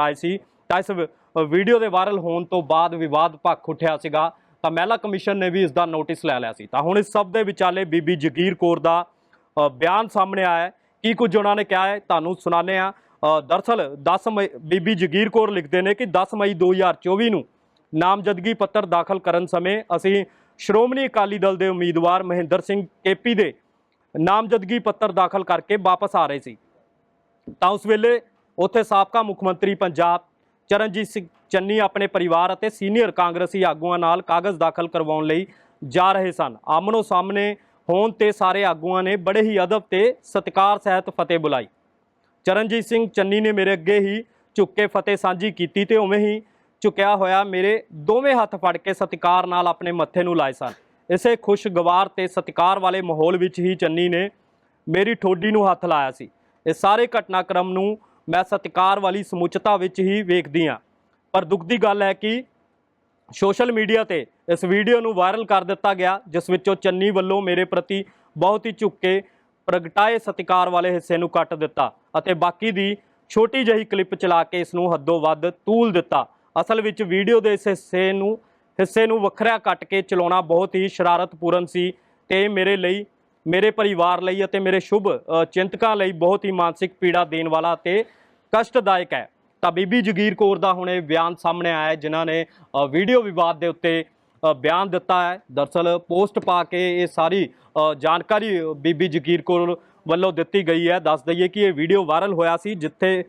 ਆਏ ਸੀ, ਤਾਂ ਇਸ ਵੀਡੀਓ ਦੇ ਵਾਇਰਲ ਹੋਣ ਤੋਂ ਬਾਅਦ ਵਿਵਾਦ ਭੱਖ ਉੱਠਿਆ ਸੀਗਾ, ਤਾਂ ਮਹਿਲਾ ਕਮਿਸ਼ਨ ਨੇ ਵੀ ਇਸ ਦਾ ਨੋਟਿਸ ਲੈ ਲਿਆ ਸੀ। ਤਾਂ ਹੁਣ ਇਸ ਸਭ ਦੇ ਵਿਚਾਲੇ ਬੀਬੀ ਜਗੀਰ ਕੌਰ ਦਾ ਬਿਆਨ ਸਾਹਮਣੇ ਆਇਆ ਕੀ ਕੁਝ ਉਹਨਾਂ ਨੇ ਕਿਹਾ ਹੈ, ਤੁਹਾਨੂੰ ਸੁਣਾਉਂਦੇ ਆ ਦਰਅਸਲ 10 ਮਈ, ਬੀਬੀ ਜਗੀਰ ਕੌਰ ਲਿਖਦੇ ਨੇ ਕਿ 10 ਮਈ 2024 ਨੂੰ ਨਾਮਜ਼ਦਗੀ ਪੱਤਰ ਦਾਖਲ ਕਰਨ ਸਮੇਂ ਅਸੀਂ ਸ਼੍ਰੋਮਣੀ ਅਕਾਲੀ ਦਲ ਦੇ ਉਮੀਦਵਾਰ ਮਹਿੰਦਰ ਸਿੰਘ ਕੇਪੀ ਦੇ ਨਾਮਜ਼ਦਗੀ ਪੱਤਰ ਦਾਖਲ ਕਰਕੇ ਵਾਪਸ ਆ ਰਹੇ ਸੀ। ਤਾਂ ਉਸ ਵੇਲੇ ਉੱਥੇ ਸਾਬਕਾ ਮੁੱਖ ਮੰਤਰੀ ਪੰਜਾਬ ਚਰਨਜੀਤ ਸਿੰਘ ਚੰਨੀ ਆਪਣੇ ਪਰਿਵਾਰ ਅਤੇ ਸੀਨੀਅਰ ਕਾਂਗਰਸੀ ਆਗੂਆਂ ਨਾਲ ਕਾਗਜ਼ ਦਾਖਲ ਕਰਵਾਉਣ ਲਈ ਜਾ ਰਹੇ ਸਨ। ਆਮਨੋ ਸਾਹਮਣੇ ਹੋਣ ਤੇ ਸਾਰੇ ਆਗੂਆਂ ਨੇ ਬੜੇ ਹੀ ਅਦਬ ਤੇ ਸਤਿਕਾਰ ਸਹਿਤ ਫਤਿਹ ਬੁਲਾਈ। ਚਰਨਜੀਤ ਸਿੰਘ ਚੰਨੀ ਨੇ ਮੇਰੇ ਅੱਗੇ ਹੀ ਝੁੱਕ ਕੇ ਫਤਿਹ ਸਾਂਝੀ ਕੀਤੀ ਤੇ ਉਵੇਂ ਹੀ ਝੁਕਿਆ ਹੋਇਆ ਮੇਰੇ ਦੋਵੇਂ ਹੱਥ ਫੜ ਕੇ ਸਤਿਕਾਰ ਨਾਲ ਆਪਣੇ ਮੱਥੇ ਨੂੰ ਲਾਏ ਸਨ। ਇਸੇ ਖੁਸ਼ਗਵਾਰ ਤੇ ਸਤਿਕਾਰ ਵਾਲੇ ਮਾਹੌਲ ਵਿੱਚ ਹੀ ਚੰਨੀ ਨੇ ਮੇਰੀ ਠੋਡੀ ਨੂੰ ਹੱਥ ਲਾਇਆ ਸੀ। ਇਹ ਸਾਰੇ ਘਟਨਾਕ੍ਰਮ ਨੂੰ ਮੈਂ ਸਤਿਕਾਰ ਵਾਲੀ ਸਮੁੱਚਤਾ ਵਿੱਚ ਹੀ ਵੇਖਦੀ ਹਾਂ। ਪਰ ਦੁੱਖ ਦੀ ਗੱਲ ਹੈ ਕਿ ਸੋਸ਼ਲ ਮੀਡੀਆ ਤੇ ਇਸ ਵੀਡੀਓ ਨੂੰ ਵਾਇਰਲ ਕਰ ਦਿੱਤਾ ਗਿਆ, ਜਿਸ ਵਿੱਚੋਂ ਚੰਨੀ ਵੱਲੋਂ ਮੇਰੇ ਪ੍ਰਤੀ ਬਹੁਤ ਹੀ ਝੁੱਕ ਕੇ ਪ੍ਰਗਟਾਏ ਸਤਿਕਾਰ ਵਾਲੇ ਹਿੱਸੇ ਨੂੰ ਕੱਟ ਦਿੱਤਾ ਅਤੇ ਬਾਕੀ ਦੀ ਛੋਟੀ ਜਿਹੀ ਕਲਿੱਪ ਚਲਾ ਕੇ ਇਸ ਨੂੰ ਹੱਦੋਂ ਵੱਧ ਤੂਲ ਦਿੱਤਾ। ਅਸਲ ਵਿੱਚ ਵੀਡੀਓ ਦੇ ਇਸ ਹਿੱਸੇ ਨੂੰ ਹਿੱਸੇ ਨੂੰ ਵੱਖਰਾ ਕੱਟ ਕੇ ਚਲਾਉਣਾ ਬਹੁਤ ਹੀ ਸ਼ਰਾਰਤਪੂਰਨ ਸੀ ਤੇ ਮੇਰੇ ਲਈ ਮੇਰੇ ਪਰਿਵਾਰ ਲਈ ਅਤੇ ਮੇਰੇ ਸ਼ੁਭ ਚਿੰਤਕਾਂ ਲਈ ਬਹੁਤ ਹੀ ਮਾਨਸਿਕ ਪੀੜਾ ਦੇਣ ਵਾਲਾ ਤੇ ਕਸ਼ਟਦਾਇਕ ਹੈ। ਤਾਂ ਬੀਬੀ ਜਗੀਰ ਕੌਰ ਦਾ ਹੁਣ ਇਹ ਬਿਆਨ ਸਾਹਮਣੇ ਆਇਆ ਹੈ ਜਿਨ੍ਹਾਂ ਨੇ ਵੀਡੀਓ ਵਿਵਾਦ ਦੇ ਉੱਤੇ ਬਿਆਨ ਦਿੱਤਾ ਹੈ। ਦਰਸਲ ਪੋਸਟ ਪਾ ਕੇ ਇਹ ਸਾਰੀ ਜਾਣਕਾਰੀ ਬੀਬੀ ਜਗੀਰ ਕੌਰ ਵੱਲੋਂ ਦਿੱਤੀ ਗਈ ਹੈ। ਦੱਸ ਦਈਏ ਕਿ ਇਹ ਵੀਡੀਓ ਵਾਇਰਲ ਹੋਇਆ ਸੀ ਜਿੱਥੇ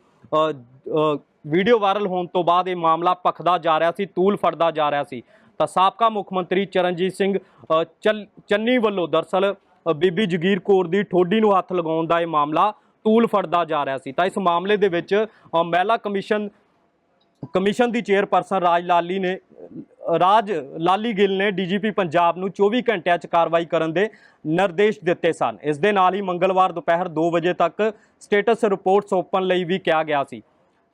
ਵੀਡੀਓ ਵਾਇਰਲ ਹੋਣ ਤੋਂ ਬਾਅਦ ਇਹ ਮਾਮਲਾ ਭਖਦਾ ਜਾ ਰਿਹਾ ਸੀ ਤੂਲ ਫੜਦਾ ਜਾ ਰਿਹਾ ਸੀ। ਤਾਂ ਸਾਬਕਾ ਮੁੱਖ ਮੰਤਰੀ ਚਰਨਜੀਤ ਸਿੰਘ ਅ, ਚੰਨੀ ਵੱਲੋਂ ਦਰਸਲ ਬੀਬੀ ਜਗੀਰ ਕੌਰ ਦੀ ਠੋਡੀ ਨੂੰ ਹੱਥ ਲਗਾਉਣ ਦਾ ਇਹ ਮਾਮਲਾ ਤੂਲ ਫੜਦਾ ਜਾ ਰਿਹਾ ਸੀ। ਤਾਂ ਇਸ ਮਾਮਲੇ ਦੇ ਵਿੱਚ ਮਹਿਲਾ ਕਮਿਸ਼ਨ ਕਮਿਸ਼ਨ ਦੀ ਚੇਅਰਪਰਸਨ ਰਾਜ ਲਾਲੀ ਨੇ ਰਾਜ ਲਾਲੀ ਗਿੱਲ ਨੇ ਡੀਜੀਪੀ ਪੰਜਾਬ ਨੂੰ 24 ਘੰਟਿਆਂ 'ਚ ਕਾਰਵਾਈ ਕਰਨ ਦੇ ਨਿਰਦੇਸ਼ ਦਿੱਤੇ ਸਨ। ਇਸ ਦੇ ਨਾਲ ਹੀ ਮੰਗਲਵਾਰ ਦੁਪਹਿਰ 2 ਵਜੇ ਤੱਕ ਸਟੇਟਸ ਰਿਪੋਰਟ ਸੌਂਪਣ ਲਈ ਵੀ ਕਿਹਾ ਗਿਆ ਸੀ।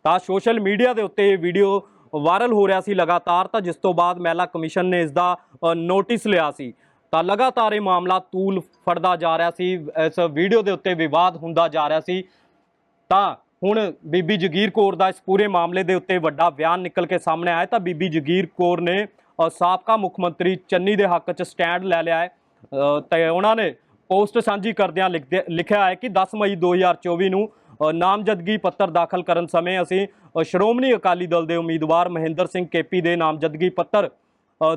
ਤਾਂ ਸੋਸ਼ਲ ਮੀਡੀਆ ਦੇ ਉੱਤੇ ਇਹ ਵੀਡੀਓ ਵਾਇਰਲ ਹੋ ਰਿਹਾ ਸੀ ਲਗਾਤਾਰ, ਤਾਂ ਜਿਸ ਤੋਂ ਬਾਅਦ ਮਹਿਲਾ ਕਮਿਸ਼ਨ ਨੇ ਇਸ ਦਾ ਨੋਟਿਸ ਲਿਆ ਸੀ। ਤਾਂ ਲਗਾਤਾਰ ਇਹ ਮਾਮਲਾ ਤੂਲ ਫੜਦਾ ਜਾ ਰਿਹਾ ਸੀ ਇਸ ਵੀਡੀਓ ਦੇ ਉੱਤੇ ਵਿਵਾਦ ਹੁੰਦਾ ਜਾ ਰਿਹਾ ਸੀ। ਤਾਂ ਹੁਣ ਬੀਬੀ ਜਗੀਰ ਕੌਰ ਦਾ ਇਸ ਪੂਰੇ ਮਾਮਲੇ ਦੇ ਉੱਤੇ ਵੱਡਾ ਬਿਆਨ ਨਿਕਲ ਕੇ ਸਾਹਮਣੇ ਆਇਆ ਤਾਂ ਬੀਬੀ ਜਗੀਰ ਕੌਰ ਨੇ ਸਾਬਕਾ ਮੁੱਖ ਮੰਤਰੀ ਚੰਨੀ ਦੇ ਹੱਕ 'ਚ ਸਟੈਂਡ ਲੈ ਲਿਆ ਹੈ। ਅ, ਤੇ ਉਹਨਾਂ ਨੇ ਪੋਸਟ ਸਾਂਝੀ ਕਰਦਿਆਂ ਲਿਖਦੇ- ਲਿਖਿਆ ਹੈ ਕਿ 10 ਮਈ 2024 ਨੂੰ ਨਾਮਜ਼ਦਗੀ ਪੱਤਰ ਦਾਖਲ ਕਰਨ ਸਮੇਂ ਅਸੀਂ ਸ਼੍ਰੋਮਣੀ ਅਕਾਲੀ ਦਲ ਦੇ ਉਮੀਦਵਾਰ ਮਹਿੰਦਰ ਸਿੰਘ ਕੇਪੀ ਦੇ ਨਾਮਜ਼ਦਗੀ ਪੱਤਰ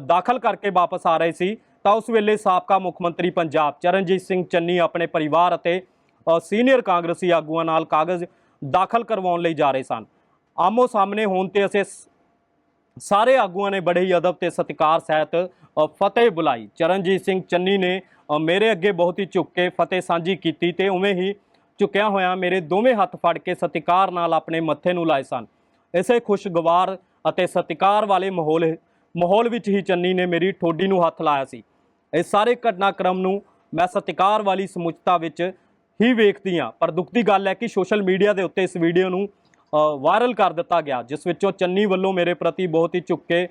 ਦਾਖਲ ਕਰਕੇ ਵਾਪਸ ਆ ਰਹੇ ਸੀ। ਤਾਂ ਉਸ ਵੇਲੇ ਸਾਬਕਾ ਮੁੱਖ ਮੰਤਰੀ ਪੰਜਾਬ ਚਰਨਜੀਤ ਸਿੰਘ ਚੰਨੀ ਆਪਣੇ ਪਰਿਵਾਰ ਅਤੇ ਸੀਨੀਅਰ ਕਾਂਗਰਸੀ ਆਗੂਆਂ ਨਾਲ ਕਾਗਜ਼ ਦਾਖਲ ਕਰਵਾਉਣ ਲਈ ਜਾ ਰਹੇ ਸਨ। ਆਮੋ ਸਾਹਮਣੇ ਹੋਣ ਤੇ ਅਸੀਂ ਸ- ਸਾਰੇ ਆਗੂਆਂ ਨੇ ਬੜੇ ਹੀ ਅਦਬ ਤੇ ਸਤਿਕਾਰ ਸਹਿਤ ਫਤਿਹ ਬੁਲਾਈ। ਚਰਨਜੀਤ ਸਿੰਘ ਚੰਨੀ ਨੇ ਮੇਰੇ ਅੱਗੇ ਬਹੁਤ ਹੀ ਝੁੱਕ ਕੇ ਫਤਿਹ ਸਾਂਝੀ ਕੀਤੀ ਤੇ ਉਵੇਂ ਹੀ ਝੁਕਿਆ ਹੋਇਆ ਮੇਰੇ ਦੋਵੇਂ ਹੱਥ ਫੜ ਕੇ ਸਤਿਕਾਰ ਨਾਲ ਆਪਣੇ ਮੱਥੇ ਨੂੰ ਲਾਏ ਸਨ। ਇਸੇ ਖੁਸ਼ਗਵਾਰ ਅਤੇ ਸਤਿਕਾਰ ਵਾਲੇ ਮਾਹੌਲ ਮਾਹੌਲ ਵਿੱਚ ਹੀ ਚੰਨੀ ਨੇ ਮੇਰੀ ਠੋਡੀ ਨੂੰ ਹੱਥ ਲਾਇਆ ਸੀ। ਇਹ ਸਾਰੇ ਘਟਨਾਕ੍ਰਮ ਨੂੰ ਮੈਂ ਸਤਿਕਾਰ ਵਾਲੀ ਸਮੁੱਚਤਾ ਵਿੱਚ ਹੀ ਵੇਖਦੀ ਹਾਂ। ਪਰ ਦੁੱਖ ਦੀ ਗੱਲ ਹੈ ਕਿ ਸੋਸ਼ਲ ਮੀਡੀਆ ਦੇ ਉੱਤੇ ਇਸ ਵੀਡੀਓ ਨੂੰ ਵਾਇਰਲ ਕਰ ਦਿੱਤਾ ਗਿਆ, ਜਿਸ ਵਿੱਚੋਂ ਚੰਨੀ ਵੱਲੋਂ ਮੇਰੇ ਪ੍ਰਤੀ ਬਹੁਤ ਹੀ ਝੁੱਕ ਕੇ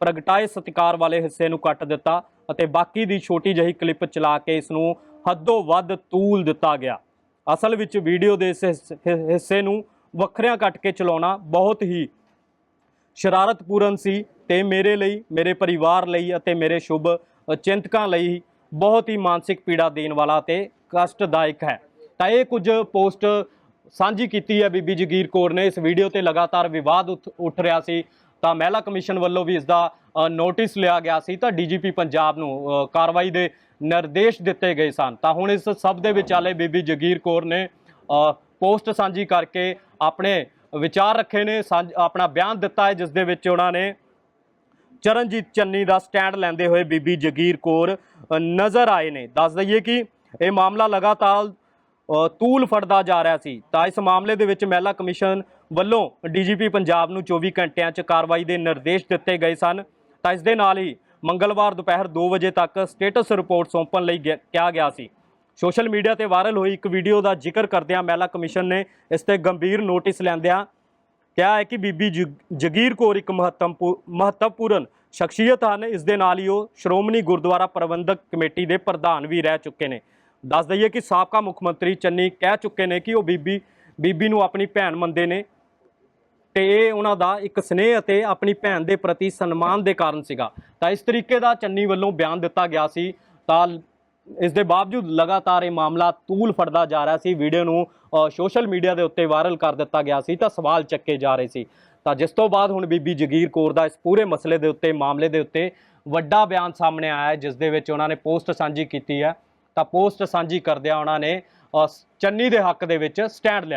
ਪ੍ਰਗਟਾਏ ਸਤਿਕਾਰ ਵਾਲੇ ਹਿੱਸੇ ਨੂੰ ਕੱਟ ਦਿੱਤਾ ਅਤੇ ਬਾਕੀ ਦੀ ਛੋਟੀ ਜਿਹੀ ਕਲਿੱਪ ਚਲਾ ਕੇ ਇਸ ਨੂੰ ਹੱਦੋਂ ਵੱਧ ਤੂਲ ਦਿੱਤਾ ਗਿਆ। ਅਸਲ ਵਿੱਚ ਵੀਡੀਓ ਦੇ ਇਸ ਹਿੱਸ- ਹਿੱਸੇ ਨੂੰ ਵੱਖਰਿਆਂ ਕੱਟ ਕੇ ਚਲਾਉਣਾ ਬਹੁਤ ਹੀ ਸ਼ਰਾਰਤਪੂਰਨ ਸੀ ਤੇ ਮੇਰੇ ਲਈ, ਮੇਰੇ ਪਰਿਵਾਰ ਲਈ ਅਤੇ ਮੇਰੇ ਸ਼ੁਭ ਚਿੰਤਕਾਂ ਲਈ ਬਹੁਤ ਹੀ ਮਾਨਸਿਕ ਪੀੜਾ ਦੇਣ ਵਾਲਾ ਤੇ ਕਸ਼ਟਦਾਇਕ ਹੈ। ਤਾਂ ਇਹ ਕੁਝ ਪੋਸਟ ਸਾਂਝੀ ਕੀਤੀ ਹੈ ਬੀਬੀ ਜਗੀਰ ਕੌਰ ਨੇ। ਇਸ ਵੀਡੀਓ ਤੇ ਲਗਾਤਾਰ ਵਿਵਾਦ ਉੱਠ- ਉੱਠ ਰਿਹਾ ਸੀ। ਤਾਂ ਮਹਿਲਾ ਕਮਿਸ਼ਨ ਵੱਲੋਂ ਵੀ ਇਸ ਦਾ ਨੋਟਿਸ ਲਿਆ ਗਿਆ ਸੀ। ਤਾਂ ਡੀਜੀਪੀ ਪੰਜਾਬ ਨੂੰ ਕਾਰਵਾਈ ਦੇ ਨਿਰਦੇਸ਼ ਦਿੱਤੇ ਗਏ ਸਨ। ਤਾਂ ਹੁਣ ਇਸ ਸਭ ਦੇ ਵਿਚਾਲੇ ਬੀਬੀ ਜਗੀਰ ਕੌਰ ਨੇ ਪੋਸਟ ਸਾਂਝੀ ਕਰਕੇ ਆਪਣੇ ਵਿਚਾਰ ਰੱਖੇ ਨੇ। ਸਾਂਝ- ਆਪਣਾ ਬਿਆਨ ਦਿੱਤਾ ਹੈ, ਜਿਸ ਦੇ ਵਿੱਚ ਉਹਨਾਂ ਨੇ ਚਰਨਜੀਤ ਚੰਨੀ ਦਾ ਸਟੈਂਡ ਲੈਂਦੇ ਹੋਏ ਬੀਬੀ ਜਗੀਰ ਕੌਰ ਨਜ਼ਰ ਆਏ ਨੇ। ਦੱਸ ਦਈਏ ਕਿ ਇਹ ਮਾਮਲਾ ਲਗਾਤਾਰ ਤੂਲ ਫੜਦਾ ਜਾ ਰਿਹਾ ਸੀ। ਤਾਂ ਇਸ ਮਾਮਲੇ ਦੇ ਵਿੱਚ ਮਹਿਲਾ ਕਮਿਸ਼ਨ ਵੱਲੋਂ ਡੀਜੀਪੀ ਪੰਜਾਬ ਨੂੰ 24 ਘੰਟਿਆਂ 'ਚ ਕਾਰਵਾਈ ਦੇ ਨਿਰਦੇਸ਼ ਦਿੱਤੇ ਗਏ ਸਨ। ਤਾਂ ਇਸ ਦੇ ਨਾਲ ਹੀ ਮੰਗਲਵਾਰ ਦੁਪਹਿਰ 2 ਵਜੇ ਤੱਕ ਸਟੇਟਸ ਰਿਪੋਰਟ ਸੌਂਪਣ ਲਈ ਗਿਆ- ਕਿਹਾ ਗਿਆ ਸੀ। ਸੋਸ਼ਲ ਮੀਡੀਆ ਤੇ ਵਾਇਰਲ ਹੋਈ ਇੱਕ ਵੀਡੀਓ ਦਾ ਜ਼ਿਕਰ ਕਰਦਿਆਂ ਮਹਿਲਾ ਕਮਿਸ਼ਨ ਨੇ ਇਸ ਤੇ ਗੰਭੀਰ ਨੋਟਿਸ ਲੈਂਦਿਆਂ ਕਿਹਾ ਹੈ ਕਿ ਬੀਬੀ ਜਗ- ਜਗੀਰ ਕੌਰ ਇੱਕ ਮਹੱਤਵਪੂ- ਮਹੱਤਵਪੂਰਨ ਸ਼ਖਸੀਅਤ ਹਨ। ਇਸ ਦੇ ਨਾਲ ਹੀ ਉਹ ਸ਼੍ਰੋਮਣੀ ਗੁਰਦੁਆਰਾ ਪ੍ਰਬੰਧਕ ਕਮੇਟੀ ਦੇ ਪ੍ਰਧਾਨ ਵੀ ਰਹਿ ਚੁੱਕੇ ਨੇ। ਦੱਸ ਦਈਏ ਕਿ ਸਾਬਕਾ ਮੁੱਖ ਮੰਤਰੀ ਚੰਨੀ ਕਹਿ ਚੁੱਕੇ ਨੇ ਕਿ ਉਹ ਬੀਬੀ ਬੀਬੀ ਨੂੰ ਆਪਣੀ ਭੈਣ ਮੰਨਦੇ ਨੇ ਤੇ ਇਹ ਉਹਨਾਂ ਦਾ ਇੱਕ ਸਨੇਹ ਅਤੇ ਆਪਣੀ ਭੈਣ ਦੇ ਪ੍ਰਤੀ ਸਨਮਾਨ ਦੇ ਕਾਰਨ ਸੀਗਾ। ਤਾਂ ਇਸ ਤਰੀਕੇ ਦਾ ਚੰਨੀ ਵੱਲੋਂ ਬਿਆਨ ਦਿੱਤਾ ਗਿਆ ਸੀ। ਤਾਂ ਇਸ ਦੇ ਬਾਵਜੂਦ ਲਗਾਤਾਰ ਇਹ ਮਾਮਲਾ ਤੂਲ ਫੜਦਾ ਜਾ ਰਿਹਾ ਸੀ। ਵੀਡੀਓ ਨੂੰ ਸੋਸ਼ਲ ਮੀਡੀਆ ਦੇ ਉੱਤੇ ਵਾਇਰਲ ਕਰ ਦਿੱਤਾ ਗਿਆ ਸੀ ਤਾਂ ਸਵਾਲ ਚੱਕੇ ਜਾ ਰਹੇ ਸੀ। ਤਾਂ ਜਿਸ ਤੋਂ ਬਾਅਦ ਹੁਣ ਬੀਬੀ ਜਗੀਰ ਕੌਰ ਦਾ ਇਸ ਪੂਰੇ ਮਸਲੇ ਦੇ ਉੱਤੇ, ਮਾਮਲੇ ਦੇ ਉੱਤੇ ਵੱਡਾ ਬਿਆਨ ਸਾਹਮਣੇ ਆਇਆ ਹੈ, ਜਿਸ ਦੇ ਵਿੱਚ ਉਹਨਾਂ ਨੇ ਪੋਸਟ ਸਾਂਝੀ ਕੀਤੀ ਹੈ। ਤਾਂ ਪੋਸਟ ਸਾਂਝੀ ਕਰਦਿਆਂ ਉਹਨਾਂ ਨੇ ਚੰਨੀ ਦੇ ਹੱਕ ਦੇ ਵਿੱਚ ਸਟੈਂਡ ਲਿਆ।